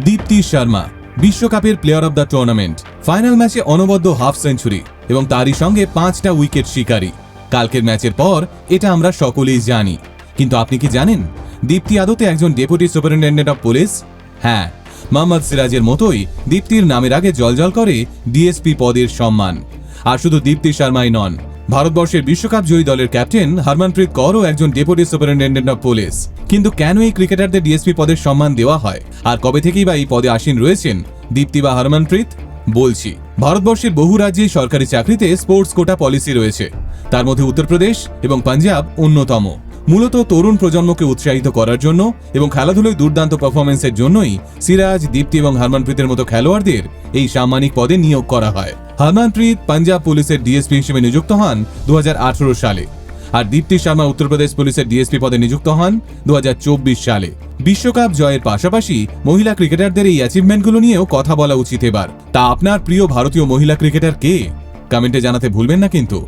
দীপ্তি শর্মা, বিশ্বকাপের player of the tournament final ম্যাচে অনবদ্য হাফ সেঞ্চুরি এবং তারই সঙ্গে পাঁচটা উইকেট শিকারী। কালকের ম্যাচের পর এটা আমরা সকলেই জানি। কিন্তু আপনি কি জানেন, দীপ্তি আদতে একজন ডেপুটি সুপারিনটেন্ডেন্ট অফ পুলিশ হ্যাঁ মোহাম্মদ সিরাজের মতোই দীপ্তির নামের আগে জলজল করে ডিএসপি পদের সম্মান। আর শুধু দীপ্তি শর্মাই নন ভারতবর্ষের বিশ্বকাপ জয়ী দলের ক্যাপ্টেন হরমনপ্রীত কৌরও একজন ডেপুটি সুপারিনটেন্ডেন্ট অফ পুলিশ। কিন্তু কেন এই ক্রিকেটারদের ডিএসপি পদের সম্মান দেওয়া হয়? আর কবে থেকেই বা এই পদে আসীন রয়েছেন দীপ্তি বা হরমনপ্রীত? বলছি, ভারতবর্ষের বহু রাজ্যেই সরকারি চাকরিতে স্পোর্টস কোটা পলিসি রয়েছে। তার মধ্যে উত্তরপ্রদেশ এবং পাঞ্জাব অন্যতম। মূলত তরুণ প্রজন্মকে উৎসাহিত করার জন্য এবং খেলাধুলোয় দুর্দান্ত পারফরমেন্সের জন্যই সিরাজ, দীপ্তি এবং হরমনপ্রীতের মতো খেলোয়াড়দের এই সাম্মানিক পদে নিয়োগ করা হয়। হরমনপ্রীত পাঞ্জাব পুলিশের ডিএসপি হিসেবে নিযুক্ত হন দু হাজার আঠারো সালে। আর দীপ্তি শর্মা উত্তরপ্রদেশ পুলিশের ডিএসপি পদে নিযুক্ত হন দু হাজার চব্বিশ সালে। বিশ্বকাপ জয়ের পাশাপাশি মহিলা ক্রিকেটারদের এই অ্যাচিভমেন্টগুলো নিয়েও কথা বলা উচিত এবার। তা আপনার প্রিয় ভারতীয় মহিলা ক্রিকেটার কে? কমেন্টে জানাতে ভুলবেন না কিন্তু।